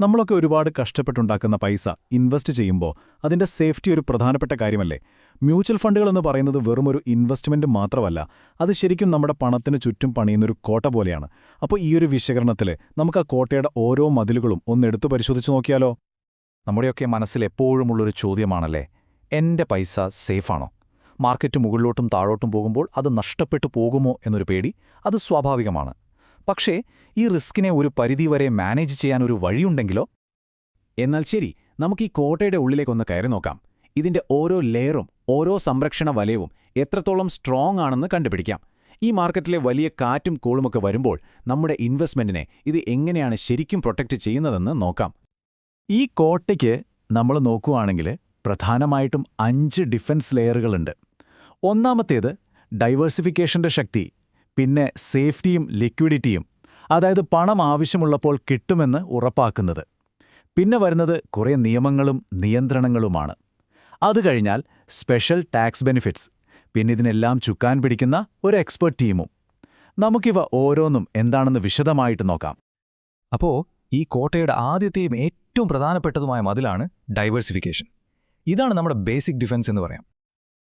നമ്മളൊക്കെ ഒരുപാട് കഷ്ടപ്പെട്ടുണ്ടാക്കുന്ന പൈസ ഇൻവെസ്റ്റ് ചെയ്യുമ്പോൾ അതിന്റെ സേഫ്റ്റി ഒരു പ്രധാനപ്പെട്ട കാര്യമല്ലേ? മ്യൂച്വൽ ഫണ്ടുകൾ എന്ന് പറയുന്നത് വെറുമൊരു ഇൻവെസ്റ്റ്മെന്റ് മാത്രമല്ല അത് ശരിക്കും നമ്മുടെ പണത്തിന് ചുറ്റും പണിയുന്നൊരു കോട്ട പോലെയാണ്. അപ്പോൾ ഈ ഒരു വിശകലനത്തിൽ നമുക്ക് ആ കോട്ടയുടെ ഓരോ മതിലുകളും ഒന്ന് എടുത്തു പരിശോധിച്ച് നോക്കിയാലോ? നമ്മുടെയൊക്കെ മനസ്സിൽ എപ്പോഴുമുള്ളൊരു ചോദ്യമാണല്ലേ എന്റെ പൈസ സേഫാണോ? മാർക്കറ്റ് മുകളിലോട്ടും താഴോട്ടും പോകുമ്പോൾ അത് നഷ്ടപ്പെട്ടു പോകുമോ എന്നൊരു പേടി അത് സ്വാഭാവികമാണ്. പക്ഷേ ഈ റിസ്കിനെ ഒരു പരിധിവരെ മാനേജ് ചെയ്യാൻ ഒരു വഴിയുണ്ടെങ്കിലോ? എന്നാൽ ശരി നമുക്ക് ഈ കോട്ടയുടെ ഉള്ളിലേക്കൊന്ന് കയറി നോക്കാം. ഇതിന്റെ ഓരോ ലെയറും ഓരോ സംരക്ഷണ വലയവും എത്രത്തോളം സ്ട്രോങ് ആണെന്ന് കണ്ടുപിടിക്കാം. ഈ മാർക്കറ്റിലെ വലിയ കാറ്റും കോളുമൊക്കെ വരുമ്പോൾ നമ്മുടെ ഇൻവെസ്റ്റ്മെന്റിനെ ഇത് എങ്ങനെയാണ് ശരിക്കും പ്രൊട്ടക്റ്റ് ചെയ്യുന്നതെന്ന് നോക്കാം. ഈ കോട്ടയ്ക്ക് നമ്മൾ നോക്കുകയാണെങ്കിൽ പ്രധാനമായിട്ടും അഞ്ച് ഡിഫൻസ് ലെയറുകളുണ്ട് ഒന്നാമത്തേത് ഡൈവേഴ്സിഫിക്കേഷന്റെ ശക്തി. പിന്നെ സേഫ്റ്റിയും ലിക്വിഡിറ്റിയും അതായത് പണം ആവശ്യമുള്ളപ്പോൾ കിട്ടുമെന്ന് ഉറപ്പാക്കുന്നത്. പിന്നെ വരുന്നത് കുറേ നിയമങ്ങളും നിയന്ത്രണങ്ങളുമാണ്. അത് കഴിഞ്ഞാൽ സ്പെഷ്യൽ ടാക്സ് ബെനിഫിറ്റ്സ് പിന്നെ ഇതിനെല്ലാം ചുക്കാൻ പിടിക്കുന്ന ഒരു എക്സ്പെർട്ട് ടീമും നമുക്കിവ ഓരോന്നും എന്താണെന്ന് വിശദമായിട്ട് നോക്കാം. അപ്പോൾ ഈ കോട്ടയുടെ ആദ്യത്തെയും ഏറ്റവും പ്രധാനപ്പെട്ടതുമായ മതിലാണ് ഡൈവേഴ്സിഫിക്കേഷൻ ഇതാണ് നമ്മുടെ ബേസിക് ഡിഫൻസ് എന്ന് പറയാം.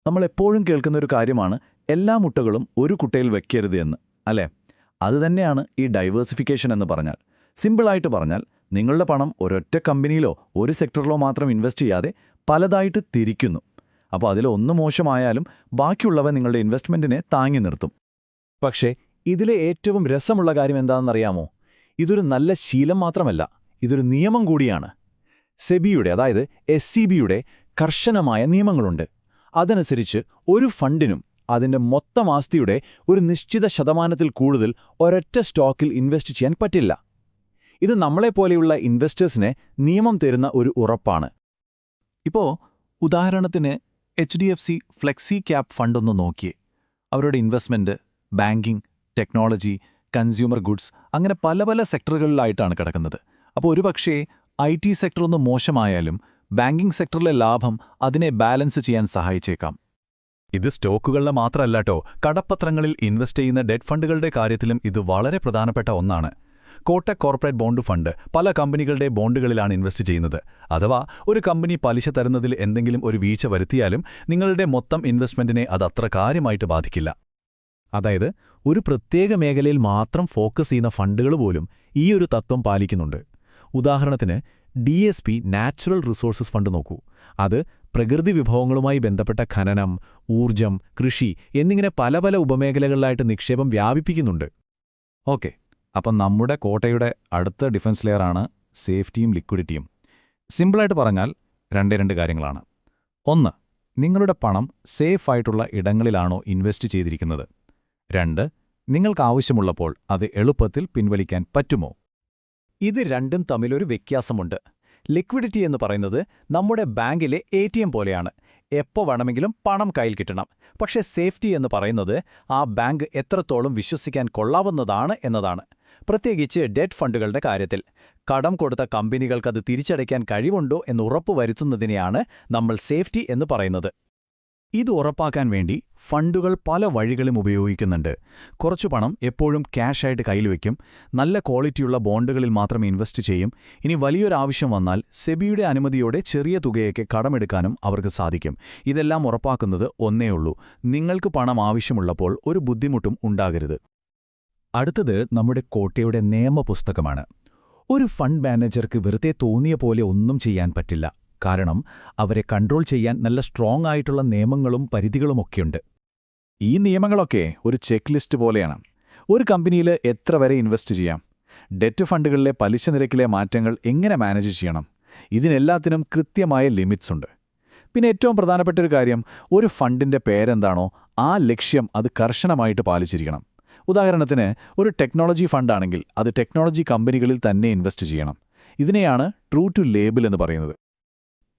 നമ്മൾ എപ്പോഴും കേൾക്കുന്ന ഒരു കാര്യമാണ് എല്ലാ മുട്ടകളും ഒരു കുട്ടയിൽ വെക്കരുത് എന്ന് അല്ലേ? അതുതന്നെയാണ് ഈ ഡൈവേഴ്സിഫിക്കേഷൻ എന്ന് പറഞ്ഞാൽ. സിമ്പിളായിട്ട് പറഞ്ഞാൽ നിങ്ങളുടെ പണം ഒരൊറ്റ കമ്പനിയിലോ ഒരു സെക്ടറിലോ മാത്രം ഇൻവെസ്റ്റ് ചെയ്യാതെ പലതായിട്ട് തിരിക്കുന്നു. അപ്പോൾ അതിലൊന്ന് മോശമായാലും ബാക്കിയുള്ളവ നിങ്ങളുടെ ഇൻവെസ്റ്റ്മെന്റിനെ താങ്ങി നിർത്തും. പക്ഷേ ഇതിലെ ഏറ്റവും രസമുള്ള കാര്യം എന്താണെന്നറിയാമോ? ഇതൊരു നല്ല ശീലം മാത്രമല്ല ഇതൊരു നിയമം കൂടിയാണ്. സെബിയുടെ അതായത് എസ് ബിയുടെ കർശനമായ നിയമങ്ങളുണ്ട്. അതനുസരിച്ച് ഒരു ഫണ്ടിനും അതിന്റെ മൊത്തം ആസ്തിയുടെ ഒരു നിശ്ചിത ശതമാനത്തിൽ കൂടുതൽ ഒരൊറ്റ സ്റ്റോക്കിൽ ഇൻവെസ്റ്റ് ചെയ്യാൻ പറ്റില്ല. ഇത് നമ്മളെപ്പോലെയുള്ള ഇൻവെസ്റ്റേഴ്സിനെ നിയമം തരുന്ന ഒരു ഉറപ്പാണ്. ഇപ്പോ ഉദാഹരണത്തിന് H D F C flexi cap ഫണ്ടൊന്ന് നോക്കിയേ. അവരുടെ investment banking technology consumer goods അങ്ങനെ പല പല സെക്ടറുകളിലായിട്ടാണ് കിടക്കുന്നത്. അപ്പോൾ ഒരുപക്ഷേ ഐ ടി സെക്ടർ ഒന്ന് മോശമായാലും ബാങ്കിംഗ് സെക്ടറിലെ ലാഭം അതിനെ ബാലൻസ് ചെയ്യാൻ സഹായിച്ചേക്കാം. ഇത് സ്റ്റോക്കുകളിലെ മാത്രമല്ലാട്ടോ കടപ്പത്രങ്ങളിൽ ഇൻവെസ്റ്റ് ചെയ്യുന്ന ഡെറ്റ് ഫണ്ടുകളുടെ കാര്യത്തിലും ഇത് വളരെ പ്രധാനപ്പെട്ട ഒന്നാണ്. കോട്ടക് കോർപ്പറേറ്റ് ബോണ്ട് ഫണ്ട് പല കമ്പനികളുടെ ബോണ്ടുകളിലാണ് ഇൻവെസ്റ്റ് ചെയ്യുന്നത്. അഥവാ ഒരു കമ്പനി പലിശ തരുന്നതിൽ എന്തെങ്കിലും ഒരു വീഴ്ച വരുത്തിയാലും നിങ്ങളുടെ മൊത്തം ഇൻവെസ്റ്റ്മെന്റിനെ അത് അത്ര കാര്യമായിട്ട് ബാധിക്കില്ല. അതായത് ഒരു പ്രത്യേക മേഖലയിൽ മാത്രം ഫോക്കസ് ചെയ്യുന്ന ഫണ്ടുകൾ പോലും ഈ ഒരു തത്വം പാലിക്കുന്നുണ്ട്. ഉദാഹരണത്തിന് D S P natural resources fund നോക്കൂ. അത് പ്രകൃതി വിഭവങ്ങളുമായി ബന്ധപ്പെട്ട ഖനനം ഊർജം കൃഷി എന്നിങ്ങനെ പല പല ഉപമേഖലകളിലായിട്ട് നിക്ഷേപം വ്യാപിപ്പിക്കുന്നുണ്ട്. ഓക്കെ അപ്പം നമ്മുടെ കോട്ടയുടെ അടുത്ത ഡിഫൻസ് ലെയറാണ് സേഫ്റ്റിയും ലിക്വിഡിറ്റിയും. സിമ്പിളായിട്ട് പറഞ്ഞാൽ രണ്ടേ രണ്ട് കാര്യങ്ങളാണ്. ഒന്ന് നിങ്ങളുടെ പണം സേഫായിട്ടുള്ള ഇടങ്ങളിലാണോ ഇൻവെസ്റ്റ് ചെയ്തിരിക്കുന്നത്? രണ്ട് നിങ്ങൾക്കാവശ്യമുള്ളപ്പോൾ അത് എളുപ്പത്തിൽ പിൻവലിക്കാൻ പറ്റുമോ? ഇത് രണ്ടും തമ്മിലൊരു വ്യത്യാസമുണ്ട്. ലിക്വിഡിറ്റി എന്ന് പറയുന്നത് നമ്മുടെ ബാങ്കിലെ എ പോലെയാണ്. എപ്പോൾ വേണമെങ്കിലും പണം കയ്യിൽ കിട്ടണം. പക്ഷേ സേഫ്റ്റി എന്ന് പറയുന്നത് ആ ബാങ്ക് എത്രത്തോളം വിശ്വസിക്കാൻ കൊള്ളാവുന്നതാണ് എന്നതാണ്. പ്രത്യേകിച്ച് ഡെറ്റ് ഫണ്ടുകളുടെ കാര്യത്തിൽ. കടം കൊടുത്ത കമ്പനികൾക്കത് തിരിച്ചടയ്ക്കാൻ കഴിവുണ്ടോ എന്ന് ഉറപ്പുവരുത്തുന്നതിനെയാണ് നമ്മൾ സേഫ്റ്റി എന്ന് പറയുന്നത്. ഇത് ഉറപ്പാക്കാൻ വേണ്ടി ഫണ്ടുകൾ പല വഴികളും ഉപയോഗിക്കുന്നുണ്ട്. കുറച്ചു പണം എപ്പോഴും ക്യാഷായിട്ട് കയ്യിൽ വയ്ക്കും നല്ല ക്വാളിറ്റിയുള്ള ബോണ്ടുകളിൽ മാത്രം ഇൻവെസ്റ്റ് ചെയ്യും. ഇനി വലിയൊരാവശ്യം വന്നാൽ സെബിയുടെ അനുമതിയോടെ ചെറിയ തുകയൊക്കെ കടമെടുക്കാനും അവർക്ക് സാധിക്കും. ഇതെല്ലാം ഉറപ്പാക്കുന്നത് ഒന്നേയുള്ളൂ നിങ്ങൾക്ക് പണം ആവശ്യമുള്ളപ്പോൾ ഒരു ബുദ്ധിമുട്ടും ഉണ്ടാകരുത്. അടുത്തത് നമ്മുടെ കോട്ടയുടെ നിയമപുസ്തകമാണ്. ഒരു ഫണ്ട് മാനേജർക്ക് വെറുതെ തോന്നിയ പോലെ ഒന്നും ചെയ്യാൻ പറ്റില്ല. കാരണം അവരെ കൺട്രോൾ ചെയ്യാൻ നല്ല സ്ട്രോങ് ആയിട്ടുള്ള നിയമങ്ങളും പരിധികളുമൊക്കെയുണ്ട് ഈ നിയമങ്ങളൊക്കെ ഒരു ചെക്ക് ലിസ്റ്റ് പോലെയാണ്. ഒരു കമ്പനിയിൽ എത്ര വരെ ഇൻവെസ്റ്റ് ചെയ്യാം? ഡെറ്റ് ഫണ്ടുകളിലെ പലിശ നിരക്കിലെ മാറ്റങ്ങൾ എങ്ങനെ മാനേജ് ചെയ്യണം? ഇതിനെല്ലാത്തിനും കൃത്യമായ ലിമിറ്റ്സ് ഉണ്ട്. പിന്നെ ഏറ്റവും പ്രധാനപ്പെട്ട ഒരു കാര്യം ഒരു ഫണ്ടിന്റെ പേരെന്താണോ ആ ലക്ഷ്യം അത് കർശനമായിട്ട് പാലിച്ചിരിക്കണം. ഉദാഹരണത്തിന് ഒരു ടെക്നോളജി ഫണ്ടാണെങ്കിൽ അത് ടെക്നോളജി കമ്പനികളിൽ തന്നെ ഇൻവെസ്റ്റ് ചെയ്യണം. ഇതിനെയാണ് ട്രൂ ടു ലേബിൾ എന്ന് പറയുന്നത്.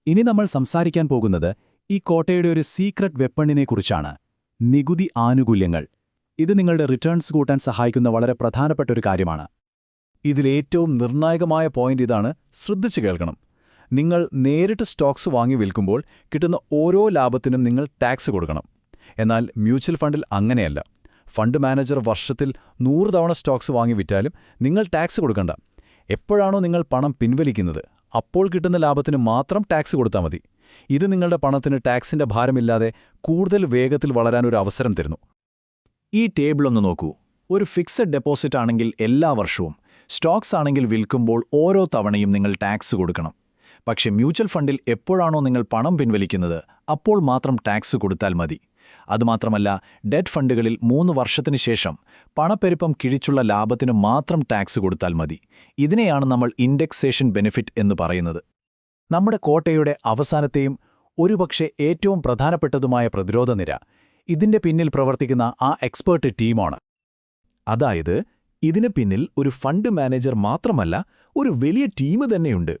ഇനി നമ്മൾ സംസാരിക്കാൻ പോകുന്നത് ഈ കോട്ടയുടെ ഒരു സീക്രട്ട് വെപ്പണിനെക്കുറിച്ചാണ് നികുതി ആനുകൂല്യങ്ങൾ. ഇത് നിങ്ങളുടെ റിട്ടേൺസ് കൂട്ടാൻ സഹായിക്കുന്ന വളരെ പ്രധാനപ്പെട്ട ഒരു കാര്യമാണ്. ഇതിലേറ്റവും നിർണായകമായ പോയിന്റ് ഇതാണ് ശ്രദ്ധിച്ചു കേൾക്കണം. നിങ്ങൾ നേരിട്ട് സ്റ്റോക്സ് വാങ്ങി വിൽക്കുമ്പോൾ കിട്ടുന്ന ഓരോ ലാഭത്തിനും നിങ്ങൾ ടാക്സ് കൊടുക്കണം. എന്നാൽ മ്യൂച്വൽ ഫണ്ടിൽ അങ്ങനെയല്ല. ഫണ്ട് മാനേജർ വർഷത്തിൽ നൂറ് തവണ സ്റ്റോക്സ് വാങ്ങി വിറ്റാലും നിങ്ങൾ ടാക്സ് കൊടുക്കണ്ട. എപ്പോഴാണോ നിങ്ങൾ പണം പിൻവലിക്കുന്നത് അപ്പോൾ കിട്ടുന്ന ലാഭത്തിന് മാത്രം ടാക്സ് കൊടുത്താൽ മതി. ഇത് നിങ്ങളുടെ പണത്തിന് ടാക്സിന്റെ ഭാരമില്ലാതെ കൂടുതൽ വേഗത്തിൽ വളരാൻ ഒരു അവസരം തരുന്നു. ഈ ടേബിൾ ഒന്ന് നോക്കൂ. ഒരു ഫിക്സഡ് ഡെപ്പോസിറ്റ് ആണെങ്കിൽ എല്ലാ വർഷവും സ്റ്റോക്സ് ആണെങ്കിൽ വിൽക്കുമ്പോൾ ഓരോ തവണയും നിങ്ങൾ ടാക്സ് കൊടുക്കണം. പക്ഷെ മ്യൂച്വൽ ഫണ്ടിൽ എപ്പോഴാണോ നിങ്ങൾ പണം പിൻവലിക്കുന്നത് അപ്പോൾ മാത്രം ടാക്സ് കൊടുത്താൽ മതി. അതുമാത്രമല്ല ഡെറ്റ് ഫണ്ടുകളിൽ മൂന്ന് വർഷത്തിനു ശേഷം പണപ്പെരുപ്പം കിഴിച്ചുള്ള ലാഭത്തിന് മാത്രം ടാക്സ് കൊടുത്താൽ മതി. ഇതിനെയാണ് നമ്മൾ ഇൻഡെക്സേഷൻ ബെനിഫിറ്റ് എന്ന് പറയുന്നത്. നമ്മുടെ കോട്ടയുടെ അവസാനത്തെയും ഒരുപക്ഷെ ഏറ്റവും പ്രധാനപ്പെട്ടതുമായ പ്രതിരോധ നിര ഇതിന്റെ പിന്നിൽ പ്രവർത്തിക്കുന്ന ആ എക്സ്പേർട്ട് ടീമാണ്. അതായത് ഇതിന് പിന്നിൽ ഒരു ഫണ്ട് മാനേജർ മാത്രമല്ല ഒരു വലിയ ടീം തന്നെയുണ്ട്.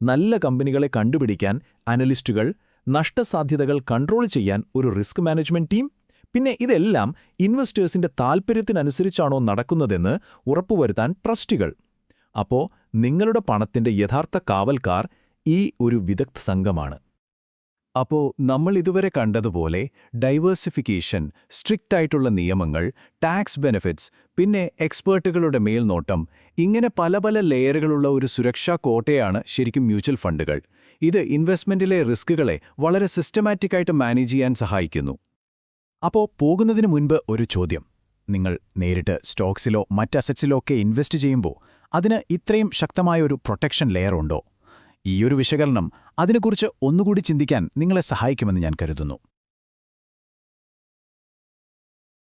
നല്ല കമ്പനികളെ കണ്ടുപിടിക്കാൻ അനലിസ്റ്റുകൾ നഷ്ടസാധ്യതകൾ കൺട്രോൾ ചെയ്യാൻ ഒരു റിസ്ക് മാനേജ്മെന്റ് ടീം പിന്നെ ഇതെല്ലാം ഇൻവെസ്റ്റേഴ്സിന്റെ താൽപ്പര്യത്തിനനുസരിച്ചാണോ നടക്കുന്നതെന്ന് ഉറപ്പുവരുത്താൻ ട്രസ്റ്റുകൾ. അപ്പോ നിങ്ങളുടെ പണത്തിന്റെ യഥാർത്ഥ കാവൽക്കാർ ഈ ഒരു വിദഗ്ധ സംഘമാണ്. അപ്പോ നമ്മൾ ഇതുവരെ കണ്ടതുപോലെ ഡൈവേഴ്സിഫിക്കേഷൻ സ്ട്രിക്റ്റ് ആയിട്ടുള്ള നിയമങ്ങൾ ടാക്സ് ബെനിഫിറ്റ്സ് പിന്നെ എക്സ്പേർട്ടുകളുടെ മേൽനോട്ടം ഇങ്ങനെ പല പല ലെയറുകളുള്ള ഒരു സുരക്ഷാ കോട്ടയാണ് ശരിക്കും മ്യൂച്വൽ ഫണ്ടുകൾ. ഇത് ഇൻവെസ്റ്റ്മെന്റിലെ റിസ്കുകളെ വളരെ സിസ്റ്റമാറ്റിക്കായിട്ട് മാനേജ് ചെയ്യാൻ സഹായിക്കുന്നു. അപ്പോ പോകുന്നതിന് മുൻപ് ഒരു ചോദ്യം. നിങ്ങൾ നേരിട്ട് സ്റ്റോക്സിലോ മറ്റ് അസറ്റ്സിലോ ഒക്കെ ഇൻവെസ്റ്റ് ചെയ്യുമ്പോൾ അതിന് ഇത്രയും ശക്തമായ ഒരു പ്രൊട്ടക്ഷൻ ലെയർ ഉണ്ടോ? ഈയൊരു വിശകലനം അതിനെക്കുറിച്ച് ഒന്നുകൂടി ചിന്തിക്കാൻ നിങ്ങളെ സഹായിക്കുമെന്ന് ഞാൻ കരുതുന്നു.